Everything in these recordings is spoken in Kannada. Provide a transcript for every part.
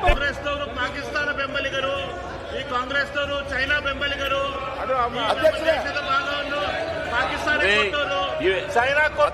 ಕಾಂಗ್ರೆಸ್ನವರು ಪಾಕಿಸ್ತಾನ ಬೆಂಬಲಿಗರು ಈ ಕಾಂಗ್ರೆಸ್ನವರು ಚೈನಾ ಬೆಂಬಲಿಗರು ದೇಶದ ಭಾಗವನ್ನು ಪಾಕಿಸ್ತಾನ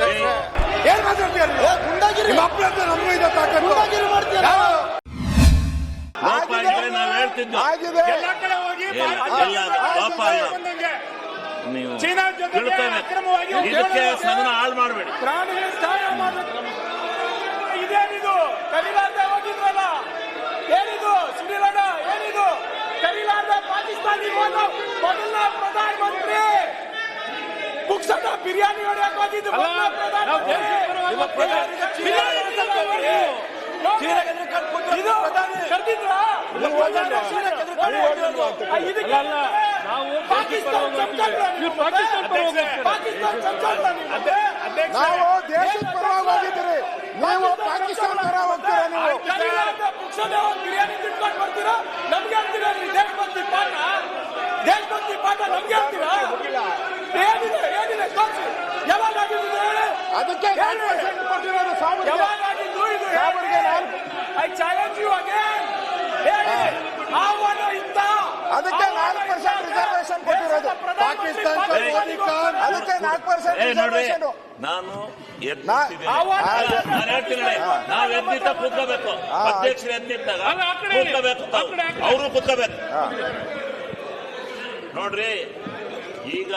ಚೈನಾ ಏನ್ ಆಗಿದೆ. ಎಲ್ಲ ಕಡೆ ಹೋಗಿ ನೀವು ಅಕ್ರಮವಾಗಿ ಇದಕ್ಕೆ ಸದನ ಹಾಳು ಮಾಡಬೇಡಿ. ಪ್ರಾಣಿಗೆ ಸಹಾಯ ಮಾಡಬೇಕು. ಇದೇನಿದು? ಹೋಗಿದ್ರಲ್ಲ? ಏನಿದು? ಸುನಿಲಣ್ಣ ಏನಿದು? ಪಾಕಿಸ್ತಾನಿ ಹೋದ ಮೊದಲ ಪ್ರಧಾನಮಂತ್ರಿ! ಬಿರಿಯಾನಿ ಹೊಡೆಯಕ್ಕೆ ಹೋಗಿದ್ದು ಪ್ರಧಾನಮಂತ್ರಿ. ಬಿರಿಯಾನಿ. ಇದು ಕರ್ದಿದ್ರಾ? ಇದಕ್ಕೆ ನಾವು ದೇಶದ ಪಾಕಿಸ್ತಾನ ಪರವಾಗಿ ಹೋಗಿದ್ದೀರಿ. ನೀವು ಪಾಕಿಸ್ತಾನ ಪರ ಹೋಗ್ತೀರಾ ನೀವು? ಬಿರಿಯಾನಿ ತಿನ್ಕೊಂಡು ಬರ್ತೀರಾ? ನಮ್ಗೆ ಹೇಳ್ತೀರಾ ನೀವು ದೇಶಭಕ್ತಿ ಪಾಠ? ದೇಶಭಕ್ತಿ ಪಾಠ ನಮ್ಗೆ ಹೇಳ್ತೀರಾ ಏನಿದೆ ಏನಿದೆ ತೋರಿಸಿ. ಯಾವಾಗ ಅದಕ್ಕೆ ಯಾವಾಗ ಆಗಿದ್ದು ಇದು ಸಾವಿರಕ್ಕೆ ನಾಲ್ಕು. ಐ ಚಾಲೆಂಜ್ ಯು ಅಗೇನ್ ಹೇಳಿ ಆಹ್ವಾನ ಇತ್ತ ಅದಕ್ಕೆ ನಾಲ್ಕು ಪರ್ಸೆಂಟ್ ರಿಸರ್ವೇಶನ್ ಕೊಟ್ಟಿರೋದು ಪಾಕಿಸ್ತಾನ ಅದಕ್ಕೆ ನಾಲ್ಕು ಪರ್ಸೆಂಟ್ ಏ ನೋಡ್ರಿ ರಿಸರ್ವೇಶನ್ ನಾನು ಎದ್ದು ನಾ- ನಿಂತಿದ್ದೀನಿ. ಆಹ್ವಾನ ಅಲ್ಲ, ನಾನು ನೋಡ್ರಿ ನಾನು ನಾವ್ ಎದ್ದಿದ್ದ ಕೂತ್ಕೋಬೇಕು. ಅಧ್ಯಕ್ಷರು ಎದ್ದಿದ್ದಾಗ ಕೂತ್ಕೋಬೇಕು ಅವರು ಕೂತ್ಕೋಬೇಕು. ನೋಡ್ರಿ ಈಗ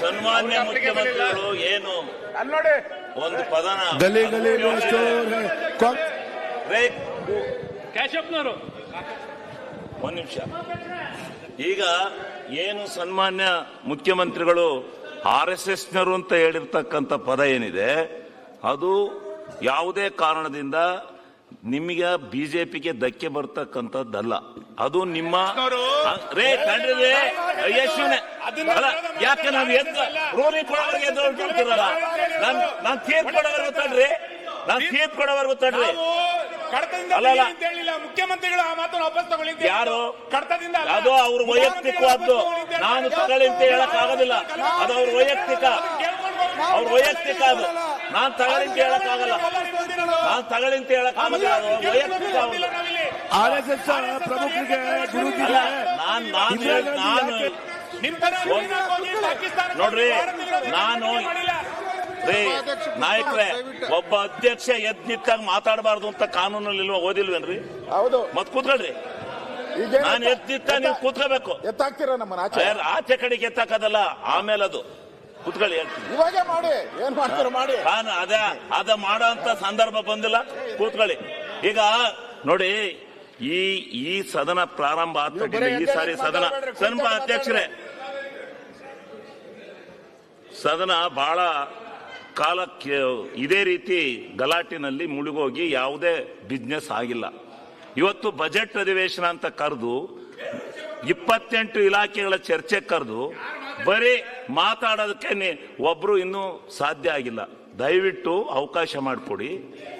ಸನ್ಮಾನ್ಯ ಮುಖ್ಯಮಂತ್ರಿಗಳು ಏನು? ಒಂದು ಪದನ. ಗಲಿ ಗಲಿ ಕ್ಯಾಶಪ್ನವರು ಒಂದು ನಿಮಿಷ. ಈಗ ಏನು ಸನ್ಮಾನ್ಯ ಮುಖ್ಯಮಂತ್ರಿಗಳು ಆರ್ ಎಸ್ ಎಸ್ನರು ಅಂತ ಹೇಳಿರ್ತಕ್ಕಂಥ ಪದ ಏನಿದೆ ಅದು ಯಾವುದೇ ಕಾರಣದಿಂದ ನಿಮಗೆ ಬಿಜೆಪಿಗೆ ಧಕ್ಕೆ ಬರ್ತಕ್ಕಂಥದ್ದಲ್ಲ. ಅದು ನಿಮ್ಮ ರೇ ಕಂಡ್ರೆ ಯಾಕೆ ನಾನು ರೂಲಿಂಗ್ ಕೊಡೋವರೆಗೆ ಎದ್ದು ನಾನು ನಾನ್ ತೀರ್ಪು ಕೊಡೋವರೆಗೂ ತಡ್ರಿ ನಾನು ತೀರ್ಪು ಕೊಡೋವರೆಗೂ ತಡ್ರಿ ಕಡತದಿಂದ. ಅಂತ ಹೇಳಿಲ್ಲ ಮುಖ್ಯಮಂತ್ರಿಗಳು ಆ ಮಾತನ್ನು ವಾಪಸ್ ತಗೊಳ್ಳಿ ಯಾರು? ಕಡತದಿಂದ ಅಲ್ಲ. ಅದು ಅವ್ರ ವೈಯಕ್ತಿಕವಾದ್ದು. ನಾನು ತಗೊಳ್ಳಿ ಅಂತ ಹೇಳಕ್ ಆಗೋದಿಲ್ಲ. ಅದು ಅವ್ರ ವೈಯಕ್ತಿಕ. ಅವ್ರ ವೈಯಕ್ತಿಕ ಅದು. ನಾನ್ ತಗೊಳ್ಳಿ ಅಂತ ಹೇಳಕ್ ಆಗಲ್ಲ. ನಾನ್ ತಗೊಳ್ಳಿ ಅಂತ ಹೇಳಕ್ ಅವ್ರ. ವೈಯಕ್ತಿಕ ಅವ್ರ್ದು. ಆರ್ಎಸ್ಎಸ್ ಪ್ರಮುಖರಿಗೆ ನಾನ್ ನಾನು ನಾನು ನೋಡ್ರಿ ನಾನು ನಾಯಕ್ರೆ ಒಬ್ಬ ಅಧ್ಯಕ್ಷ ಎದ್ನಿಟ್ಟಾಗ ಮಾತಾಡಬಾರ್ದು ಅಂತ ಕಾನೂನಲ್ಲಿ ಇಲ್ವಾ ಓದಿಲ್ವೇನ್ರಿ? ಹೌದು. ಮತ್ ಕೂತ್ಕೊಳ್ರಿ. ನಾನು ಎದ್ದಿತ್ತ ನೀವು ಕೂತ್ಕೋಬೇಕು. ಎತ್ತಾಕ್ತೀರಾ ನಮ್ಮನ್ನ ಆಚೆ? ಕಡೆಗೆ ಎತ್ತಾಕದಲ್ಲ ಆಮೇಲೆ ಅದು. ಕುತ್ಕೊಳ್ಳಿ ಹೇಳ್ತೀನಿ. ಇವಾಗೆ ಮಾಡಿ. ಏನ್ ಮಾಡ್ತೀರಾ ಮಾಡಿ? ನಾನು ಅದ ಅದ ಮಾಡೋ ಅಂತ ಸಂದರ್ಭ ಬಂದಿಲ್ಲ. ಕೂತ್ಕೊಳ್ಳಿ. ಈಗ ನೋಡಿ ಈ ಈ ಸದನ ಪ್ರಾರಂಭ ಆಗ್ತಾ ಈ ಸಾರಿ ಸದನ. ಸನ್ಮ ಅಧ್ಯಕ್ಷರೇ ಸದನ ಬಹಳ ಕಾಲಕ್ಕೆ ಇದೇ ರೀತಿ ಗಲಾಟಿನಲ್ಲಿ ಮುಳುಗೋಗಿ ಯಾವುದೇ ಬಿಸ್ನೆಸ್ ಆಗಿಲ್ಲ. ಇವತ್ತು ಬಜೆಟ್ ಅಧಿವೇಶನ ಅಂತ ಕರೆದು ಇಪ್ಪತ್ತೆಂಟು ಇಲಾಖೆಗಳ ಚರ್ಚೆ ಕರೆದು ಬರೀ ಮಾತಾಡೋದಕ್ಕೆ ಒಬ್ಬರು ಒಬ್ರು ಇನ್ನೂ ಸಾಧ್ಯ ಆಗಿಲ್ಲ. ದಯವಿಟ್ಟು ಅವಕಾಶ ಮಾಡಿಕೊಡಿ.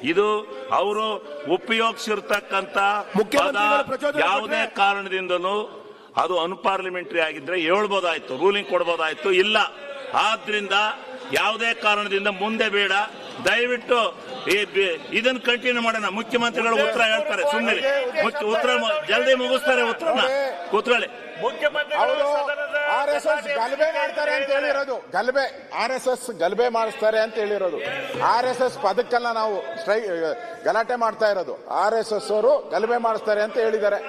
ಇದು ಅವರು ಉಪಯೋಗಿಸಿರ್ತಕ್ಕಂಥ ಯಾವುದೇ? ಕಾರಣದಿಂದಲೂ ಅದು ಅನ್ಪಾರ್ಲಿಮೆಂಟರಿ ಆಗಿದ್ರೆ ಹೇಳ್ಬೋದಾಯ್ತು ರೂಲಿಂಗ್ ಕೊಡ್ಬೋದಾಯ್ತು ಇಲ್ಲ. ಆದ್ರಿಂದ ಯಾವುದೇ ಕಾರಣದಿಂದ ಮುಂದೆ ಬೇಡ. ದಯವಿಟ್ಟು ಇದನ್ನ ಕಂಟಿನ್ಯೂ ಮಾಡೋಣ. ಮುಖ್ಯಮಂತ್ರಿಗಳು ಉತ್ತರ ಹೇಳ್ತಾರೆ. ಸುಮ್ಮನೆ ಉತ್ತರ ಜಲ್ದಿ ಮುಗಿಸ್ತಾರೆ ಉತ್ತರನ ಕೂತ್ಕೊಳ್ಳಿ. ಆರ್ ಎಸ್ ಎಸ್ ಗಲಭೆ ಮಾಡ್ತಾರೆ ಅಂತ ಹೇಳಿರೋದು. ಗಲಭೆ ಆರ್ ಎಸ್ ಎಸ್ ಗಲಭೆ ಮಾಡಿಸ್ತಾರೆ ಅಂತ ಹೇಳಿರೋದು. ಆರ್ ಎಸ್ ಎಸ್ ಪದಕ್ಕೆಲ್ಲ ನಾವು ಸ್ಟ್ರೈ ಗಲಾಟೆ ಮಾಡ್ತಾ ಇರೋದು. ಆರ್ ಎಸ್ ಎಸ್ ಅವರು ಗಲಭೆ ಮಾಡಿಸ್ತಾರೆ ಅಂತ ಹೇಳಿದ್ದಾರೆ.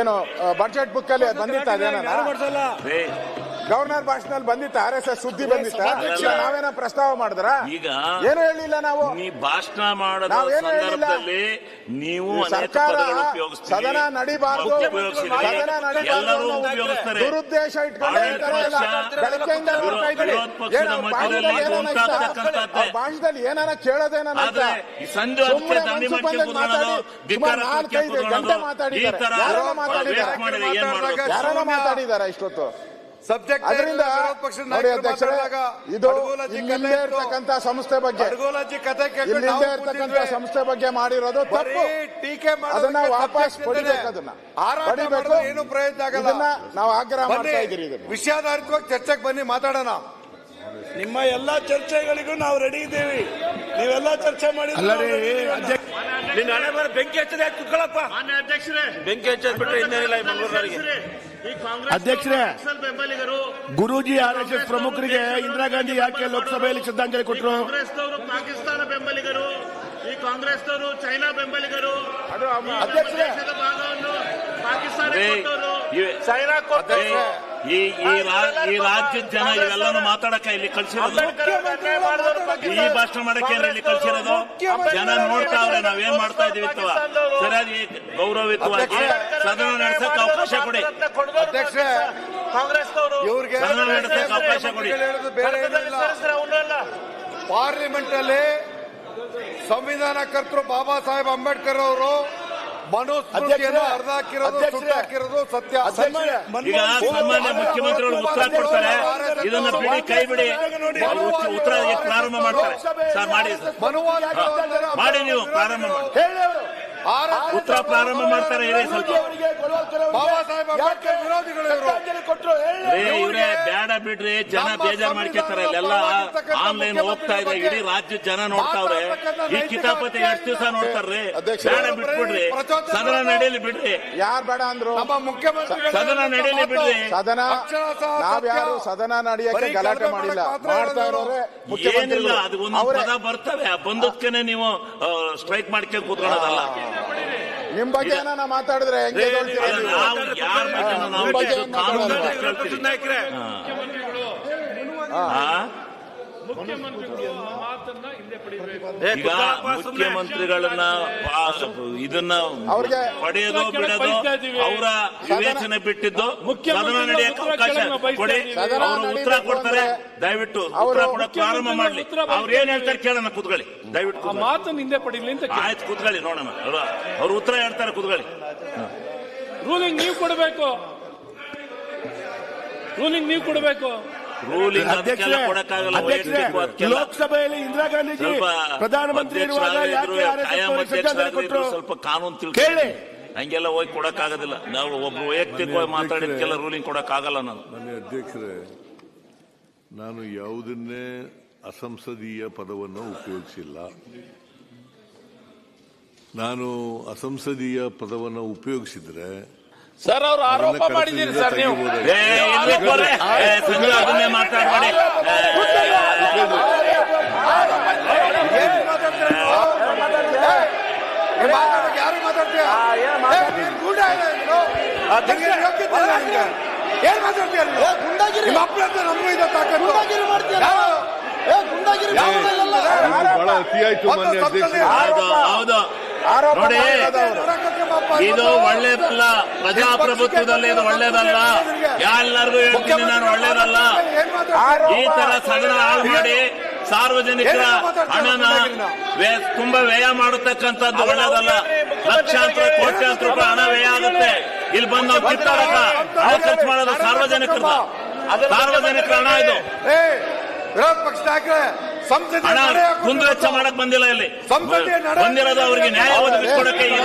ಏನು ಬಜೆಟ್ ಬುಕ್ ಅಲ್ಲಿ ಬಂದಿತ್ತ ಗವರ್ನರ್ ಭಾಷಣದಲ್ಲಿ ಬಂದಿತ್ತ ಆರ್ ಎಸ್ ಎಸ್ ಸುದ್ದಿ ಬಂದಿತ್ತ. ನಾವೇನ ಪ್ರಸ್ತಾವ ಮಾಡಿದ್ರ ಈಗ ಏನು ಹೇಳಿಲ್ಲ ನಾವು ನೀ ಭಾಷಣ ಮಾಡದ ನಾವೇನು ಹೇಳಿಲ್ಲ. ಸಂದರ್ಭದಲ್ಲಿ ನೀವು ಅನೇಕ ಸರ್ಕಾರ ಸದನ ನಡಿಬಾರ್ದು ಸದನ ನಡಿಬಾರ್ದು ಎಲ್ಲರೂ ಉಪಯೋಗಿಸ್ತಾರೆ ದುರುದ್ದೇಶ ಇಟ್ಕೊಂಡು ಆಡಳಿತ ಹೇಳ್ತಾರೆ ಎಲ್ಲ. ಪಕ್ಷ, ಬೆಳಗ್ಗೆಯಿಂದ ನೋಡ್ತಾ ಇದ್ದೀರಿ. ವಿರೋಧ ಪಕ್ಷದ ಏನು ಅವ್ರ ಮಧ್ಯದಲ್ಲಿ ಭಾಷಣದಲ್ಲಿ ಏನಾನ ಇಷ್ಟ? ಉಂಟಾಗ್ತಕ್ಕಂಥದ್ದೇ. ಅವ್ರ ಭಾಷಣದಲ್ಲಿ ಏನಾನ ಕೇಳೋದೇನ ಆದ್ರೆ ಈ ಸಂಜೆ ಹೊತ್ತಿಗೆ ದಂಡಿ ಮಾಡ್ಕೊಂಡು ಕೂತ್ಕೊಳ್ಳೋದು, ಧಿಕ್ಕಾರ ಹಾಕಿ ಕೂತ್ಕೊಳ್ಳೋದು, ಈ ತರ ಯಾರನ್ನ waste ಮಾಡಿದ್ರೆ ಏನ್ ಮಾತಾಡಿದ್ದಾರೆ ಮಾಡ್ಬೇಕು? ಯಾರನ್ನ ಮಾತಾಡಿದಾರ ಇಷ್ಟೊತ್ತು ಸಬ್ಜೆಕ್ಟ್ ಅದರಿಂದ ನೋಡಿ ಅಧ್ಯಕ್ಷರೇ ಇದು ಇಲ್ಲಿಂದೇ ಇತ್ತು. ಸಂಸ್ಥೆ ಬಗ್ಗೆ ಇಲ್ಲಿಂದೇ ನಾವು ಸಂಸ್ಥೆ ಬಗ್ಗೆ ಮಾಡಿರೋದು ತಪ್ಪು. ಟೀಕೆ ಅದನ್ನ ವಾಪಸ್ ಪಡಿಬೇಕು. ಅದನ್ನ. ಪಡಿಬೇಕು. ಏನು ಪ್ರಯತ್ನ ಆಗಲ್ಲ. ನಾವು ಆಗ್ರಹ ಮಾಡ್ತಾ ಇದನ್ನ. ವಿಷಯಾಧಾರಿತವಾಗಿ ಚರ್ಚೆಗೆ ಬನ್ನಿ ಮಾತಾಡೋಣ. ನಿಮ್ಮ ಎಲ್ಲಾ ಚರ್ಚೆಗಳಿಗೂ ನಾವು ರೆಡಿ ಇದ್ದೀವಿ. ನೀವೆಲ್ಲಾ ಚರ್ಚೆ ಮಾಡಿ ನಿನ್ನ ಹಣೆ ಬರ ಬೆಂಕಿ ಹಚ್ಚದೆ ಕುತ್ಕೊಳ್ಳಪ್ಪ ಮಾನ್ಯ ಅಧ್ಯಕ್ಷರೇ ಬೆಂಕಿ ಹಚ್ಚದ್ ಬಿಟ್ರೆ ಇನ್ನೇನಿಲ್ಲ ಈ ಮಂಗಳೂರಿಗೆ ಅಧ್ಯಕ್ಷರೇ, ಈ ಕಾಂಗ್ರೆಸ್ ಅಧ್ಯಕ್ಷರೇ. ನಕ್ಸಲ್ ಬೆಂಬಲಿಗರು ಗುರೂಜಿ ಆರ್ ಎಸ್ ಎಸ್ ಪ್ರಮುಖರಿಗೆ ಇಂದಿರಾ ಗಾಂಧಿ ಯಾಕೆ ಲೋಕಸಭೆಯಲ್ಲಿ ಶ್ರದ್ಧಾಂಜಲಿ ಕೊಟ್ಟರು ಕಾಂಗ್ರೆಸ್ನವರು ಪಾಕಿಸ್ತಾನ ಬೆಂಬಲಿಗರು ಈ ಕಾಂಗ್ರೆಸ್ನವರು ಚೈನಾ ಬೆಂಬಲಿಗರು ಅಧ್ಯಕ್ಷರೇ. ಭಾಗವನ್ನು ಪಾಕಿಸ್ತಾನ ಚೈನಾ ಈ ಈ ರಾ- ಈ ರಾಜ್ಯದ ಜನ ಇವೆಲ್ಲಾನು ಮಾತಾಡಕ ಇಲ್ಲಿ ಕಳ್ಸಿರೋದು. ಈ ಭಾಷಣ ಮಾಡಕ್ಕೆ ಇಲ್ಲಿ ಕಳ್ಸಿರೋದು? ಜನ ನೋಡ್ತಾ ಅವ್ರೆ ನಾವೇನ್ ಮಾಡ್ತಾ ಇದೀವಿ ಸರಿಯಾಗಿ ಗೌರವಯುತವಾಗಿ ಸದನ ನಡೆಸಕ್ಕೆ ಅವಕಾಶ ಕೊಡಿ. ಸದನ ನಡೆಸಕ್ಕೆ ಅವಕಾಶ ಕೊಡಿ. ಪಾರ್ಲಿಮೆಂಟ್ ಅಲ್ಲಿ. ಸಂವಿಧಾನ ಕರ್ತರು ಬಾಬಾ ಸಾಹೇಬ್ ಅಂಬೇಡ್ಕರ್ ಅವರು ಅರ್ಧ ಹಾಕಿರೋದು ಸತ್ಯ. ಈಗ ಸನ್ಮಾನ್ಯ ಮುಖ್ಯಮಂತ್ರಿಗಳು ಉತ್ತರ ಕೊಡ್ತಾರೆ. ಇದನ್ನ ಬಿಡಿ ಕೈ ಬಿಡಿ. ಉತ್ತರ- ಉತ್ತರ ಈಗ ಪ್ರಾರಂಭ ಮಾಡ್ತಾರೆ. ಸರ್ ಮಾಡಿ ಮಾಡಿ ನೀವು ಪ್ರಾರಂಭ ಮಾಡಿ. ಉತ್ತರ ಪ್ರಾರಂಭ ಮಾಡ್ತಾರೆ ಇರೇ ಸ್ವಲ್ಪ. ಬಾಬಾ ಸಾಹೇಬ್ ಅಂಬೇಡ್ಕರ್ ವಿರೋಧಿಗಳು ಇವರು? ಏ ಇವ್ರೆ ಬೇಡ ಬಿಡ್ರಿ ಜನ ಬೇಜಾರ್ ಮಾಡ್ಕೊತಾರೆ ಇಲ್ಲೆಲ್ಲ ಆನ್ಲೈನ್ ಹೋಗ್ತಾ ಇದೆ ಇಡೀ ರಾಜ್ಯ ಜನ ನೋಡ್ತಾವ್ರೆ ಈ ಕಿತಾಪತಿ ಎಷ್ಟು ದಿವಸ ನೋಡ್ತಾರ್ರಿ? ಬೇಡ ಬಿಟ್ಬಿಡ್ರಿ. ಸದನ ನಡೀಲಿ ಬಿಡ್ರಿ. ಯಾರ್ ಬೇಡ ಅಂದ್ರು? ನಮ್ಮ ಮುಖ್ಯಮಂತ್ರಿ ಸದನ ನಡೀಲಿ ಬಿಡ್ರಿ. ಸದನ ನಾವ್ಯಾರು ಸದನ ನಡೆಯಕ್ಕೆ ಗಲಾಟೆ ಮಾಡಿಲ್ಲ. ಮಾಡ್ತಾ ಇರೋರೆ ಏನಿಲ್ಲ ಮುಖ್ಯಮಂತ್ರಿಗಳು. ಅದು ಒಂದು ಪದ ಬರ್ತವೆ. ಆ ಬಂದದ್ಕೆನೆ ನೀವು ಸ್ಟ್ರೈಕ್ ಮಾಡ್ಕೊಂಡು ಕೂತ್ಕೊಳ್ಳೋದಲ್ಲ. ನಿಮ್ ಬಗ್ಗೆ ಏನಾನ ಮಾತಾಡಿದ್ರೆ ಹೆಂಗೆ ಹೇಳ್ತೀರಾ. ನಾಯಕರೇ ಈಗ ಮುಖ್ಯಮಂತ್ರಿಗಳನ್ನ ಇದನ್ನ ಅವ್ರಿಗೆ ಪಡೆಯೋದು ಬಿಡೋದು ಅವರ ವಿವೇಚನೆ ಬಿಟ್ಟಿದ್ದು ಸದನ ಮುಖ್ಯಮಂತ್ರಿಗಳು ನಡೆಯಕ್ಕೆ ಅವಕಾಶ. ಕೊಡಿ ಅವರು ಉತ್ತರ ಕೊಡ್ತಾರೆ. ದಯವಿಟ್ಟು ಅವರು ಉತ್ತರ ಕೊಡಕ್ ಪ್ರಾರಂಭ ಮಾಡಲಿ. ಅವ್ರು ಏನ್ ಹೇಳ್ತಾರೆ ಕೇಳೋಣ ಕೂತ್ಕೊಳ್ಳಿ. ದಯವಿಟ್ಟು ಮಾತು ನಿಂದೆ ಮಾತನ್ನ ಹಿಂದೆ ಪಡೀಲಿ ಅಂತ ಆಯ್ತು ಕೂತ್ಕೊಳ್ಳಿ ನೋಡೋಣ. ಅಲ್ವಾ? ಅವ್ರು ಉತ್ತರ ಹೇಳ್ತಾರೆ ಕೂತ್ಕೊಳ್ಳಿ. ರೂಲಿಂಗ್ ನೀವು ಕೊಡಬೇಕು. ರೂಲಿಂಗ್ ನೀವು ಕೊಡಬೇಕು. ರೂಲಿಂಗ್ ಅದಕ್ಕೆಲ್ಲ ಕೊಡಕ್ಕಾಗಲ್ಲ ಲೋಕಸಭೆಯಲ್ಲಿ ಇಂದಿರಾ ಗಾಂಧೀಜಿ ಸ್ವಲ್ಪ ಪ್ರಧಾನಮಂತ್ರಿ ಇರುವಾಗ ಸ್ವಲ್ಪ ಕಾನೂನು ಕೇಳಿ. ತಿಳ್ಕೊಳ್ಳಿ ಹಂಗೆಲ್ಲ ಹೋಗಿ ಕೊಡಕ್ಕಾಗೋದಿಲ್ಲ. ನಾವು ಒಬ್ಬ ವೈಯಕ್ತಿಕವಾಗಿ ಮಾತಾಡಿದ್ಕೆಲ್ಲ ರೂಲಿಂಗ್ ಕೊಡಕ್ಕಾಗಲ್ಲ ನಾನು. ಅಧ್ಯಕ್ಷರೇ ನಾನು ಯಾವುದನ್ನೇ ಅಸಂಸದೀಯ ಪದವನ್ನು ಉಪಯೋಗಿಸಿಲ್ಲ. ನಾನು ಅಸಂಸದೀಯ ಪದವನ್ನು ಉಪಯೋಗಿಸಿದ್ರೆ ಸರ್ ಅವ್ರು ಆರೋಪ ಮಾಡಿದ್ದೀರಿ ಸರ್ ನೀವು. ಅದನ್ನೇ ಮಾತಾಡ್ಬೇಡಿ. ಯಾರು ಮಾತಾಡ್ತೀಯ. ಏನ್ ಮಾತಾಡ್ತೀಯ? ನಿಮ್ಮ ಅಪ್ಪನ ಹತ್ರ ನಮಗೂ ಇದೆ ತಾಕತ್ತು. ಯಾರು? ಇದು ಬಹಳ ಅತಿಯಾಯ್ತು ಮಾನ್ಯ ನೋಡಿ ಇದು ಒಳ್ಳೇದಲ್ಲ ಪ್ರಜಾಪ್ರಭುತ್ವದಲ್ಲಿ ಇದು ಒಳ್ಳೇದಲ್ಲ. ಎಲ್ಲರಿಗೂ ಹೇಳ್ತೀನಿ ನಾನು ಒಳ್ಳೇದಲ್ಲ. ಈ ತರ ಸದನ ಹಾಳು ಮಾಡಿ ಸಾರ್ವಜನಿಕರ ಹಣನ ತುಂಬಾ ವ್ಯಯ ಮಾಡತಕ್ಕಂಥದ್ದು ಒಳ್ಳೇದಲ್ಲ. ಲಕ್ಷಾಂತರ ಕೋಟ್ಯಾಂತರ ರೂಪಾಯಿ ಹಣ ವ್ಯಯ ಆಗುತ್ತೆ. ಇಲ್ಲಿ ಬಂದು ನಾವು ಕಿತ್ತಾಡಕ ಹಣ ಖರ್ಚು ಮಾಡೋದು ಸಾರ್ವಜನಿಕರ ಸಾರ್ವಜನಿಕರ ಹಣ ಇದು. ವಿರೋಧ ಪಕ್ಷ ಕುಂದುವೆಚ್ಚ ಮಾಡಕ್ ಬಂದಿಲ್ಲ ಇಲ್ಲಿ. ಬಂದಿರೋದು ಅವರಿಗೆ ನ್ಯಾಯ ಒದಗಿಸ್ಕೊಡಕ್ಕೆ ಈ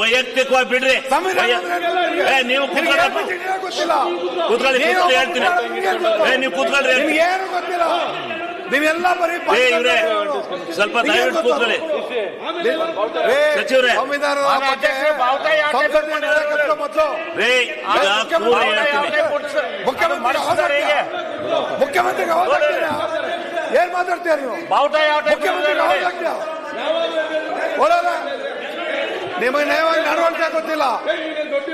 ವೈಯಕ್ತಿಕವಾಗಿ ಬಿಡ್ರಿ. ನೀವು ಕೂತ್ಕೊಳ್ಳಿ. ಕೂತ್ಕೊಳ್ಳಿ ಹೇಳ್ತೀನಿ. ನೀವು ಕೂತ್ಕೊಳ್ರಿ ನೀವೆಲ್ಲ ಬರೀ ಸ್ವಲ್ಪ ದಯವಿಟ್ಟು ಕೂತ್ಕೊಳ್ಳಿ. ಸಚಿವರೇ. ಮುಖ್ಯಮಂತ್ರಿ? ಮುಖ್ಯಮಂತ್ರಿಗೆ? ಏನ್ ಮಾತಾಡ್ತೀಯ ನೀವು? ಬಾವುಟ ಯಾವ ಮುಖ್ಯಮಂತ್ರಿ ನಿಮಗೆ ನ್ಯಾಯವಾಗಿ ನಡವಳಿಕೆ ಗೊತ್ತಿಲ್ಲ.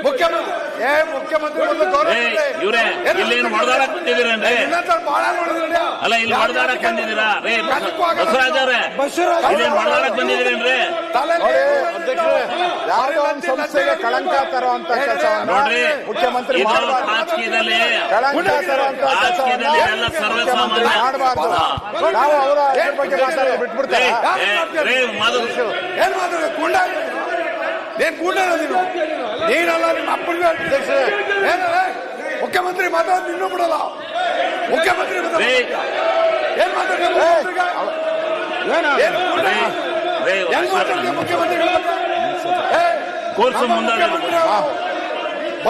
ಮುಖ್ಯಮಂತ್ರಿ ಏ ಮುಖ್ಯಮಂತ್ರಿ ಗೌರವ. ಇವ್ರೆ ಏನು ಇಲ್ಲೇನು ಹೊಡೆದಾಡಕ್ ಬಂದಿದ್ದೀರೇನ್ರಿ ಇನ್ನೊಂದ್ಸಲ ಬಹಳ ನೋಡಿದ್ರಿ ಅಲ್ಲ ಇಲ್ಲಿ ಹೊಡೆದಾಡಕ್ ಬಂದಿದ್ದೀರಾ? ರೇ ಬಸವರಾಜ್ ಅವ್ರೆ. ಇಲ್ಲೇನು ಹೊಡೆದಾಡಕ್ ಬಂದಿದ್ದೀರೇನ್ರಿ ತಲೆ ಯಾವುದೋ ಒಂದು ಸಂಸ್ಥೆಗೆ ಕಳಂಕ ತರುವಂತ ಕೆಲಸವನ್ನ ನೋಡ್ರಿ ಮುಖ್ಯಮಂತ್ರಿ ಇದು ಮಾಡಬಾರ್ದು. ರಾಜಕೀಯದಲ್ಲಿ ಕಳಂಕ ತರುವಂತ ರಾಜಕೀಯದಲ್ಲಿ ಕೆಲಸವನ್ನ ಎಲ್ಲ ಸರ್ವೇಸಾಮಾನ್ಯ. ಮಾಡಬಾರ್ದು. ನಾವು ಅವರ ಬಗ್ಗೆ ಮಾತಾಡೋದು ರೇ ಬಿಟ್ಬಿಡ್ತೇವೆ ರೇ ಏನ್ ಏನ್ ಕೂಡ ನೀನು. ನೀನಲ್ಲ ನಿಮ್ಮ ಅಪ್ಪನಿಗೆ ಹೇಳ್ತೀನಿ. ಏನಲ್ಲ ಮುಖ್ಯಮಂತ್ರಿ ಮಾತಾಡೋದು ಇನ್ನೂ ಬಿಡಲ್ಲ. ಮುಖ್ಯಮಂತ್ರಿ. ಏನ್ ಮಾತಾಡ್ತೀಯ ಮುಖ್ಯಮಂತ್ರಿಗೆ? ಏನ್? ಕೂಡ್ಲೆ? ರೇ, ಹೆಂಗ್ ಮಾತಾಡ್ತೀಯ ಮುಖ್ಯಮಂತ್ರಿಗಳ ಬಗ್ಗೆ? ಏ, ಕೋರ್ಸು ನಮ್ಮ ಮುಂದಾದ- ಮುಖ್ಯಮಂತ್ರಿ ಮಾತಾಡಿದೆ?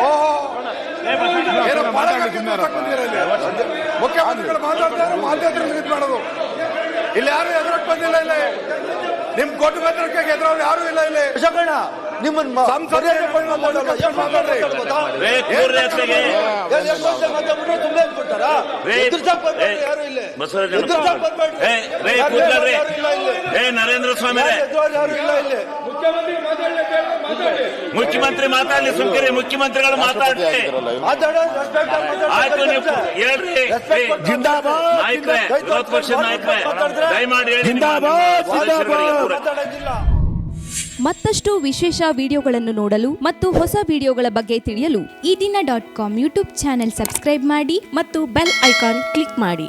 ಓಹೋ. ಏನೋ. ಮುಖ್ಯಮಂತ್ರಿಗಳು ಮಾತಾಡ್ತಾರೆ ಮಾತಾಡ್ತಾರೆ ಇದು ಮಾಡೋದು. ಇಲ್ಲಿ ಯಾರು ಎದುರಕ್ಕೆ ಬಂದಿಲ್ಲ ಇಲ್ಲಿ. ನಿಮ್ ಕೊಟ್ಟು ಮಾತಾಡಕ್ಕೆ ಎದುರವ್ರು ಯಾರು ಇಲ್ಲ ಇಲ್ಲಿ. ನಿಮ್ಮನ್ನ ಕೂತ್ಕೊಳ್ರಿ. ಏ ನರೇಂದ್ರ ಸ್ವಾಮಿ ಯಾರು ಇಲ್ಲ ಇಲ್ಲಿ ಮಾತಾಡಿ ಮುಖ್ಯಮಂತ್ರಿ ಮಾತಾಡಲಿ ಸುಮ್ಕಿರಿ. ಮುಖ್ಯಮಂತ್ರಿಗಳು ಮಾತಾಡ್ಲಿ. ಆಯ್ತು ನೀವು ಹೇಳ್ರಿ. ನಾಯಕ್ರೆ ವಿರೋಧ ಪಕ್ಷದ ನಾಯಕ್ರೆ ದಯಮಾಡಿ ಹೇಳಿ ಮತ್ತಷ್ಟು ವಿಶೇಷ ವಿಡಿಯೋಗಳನ್ನು ನೋಡಲು ಮತ್ತು ಹೊಸ ವಿಡಿಯೋಗಳ ಬಗ್ಗೆ ತಿಳಿಯಲು ಈ ದಿನ dot com YouTube channel subscribe ಮಾಡಿ ಮತ್ತು ಬೆಲ್ ಐಕಾನ್ ಕ್ಲಿಕ್ ಮಾಡಿ.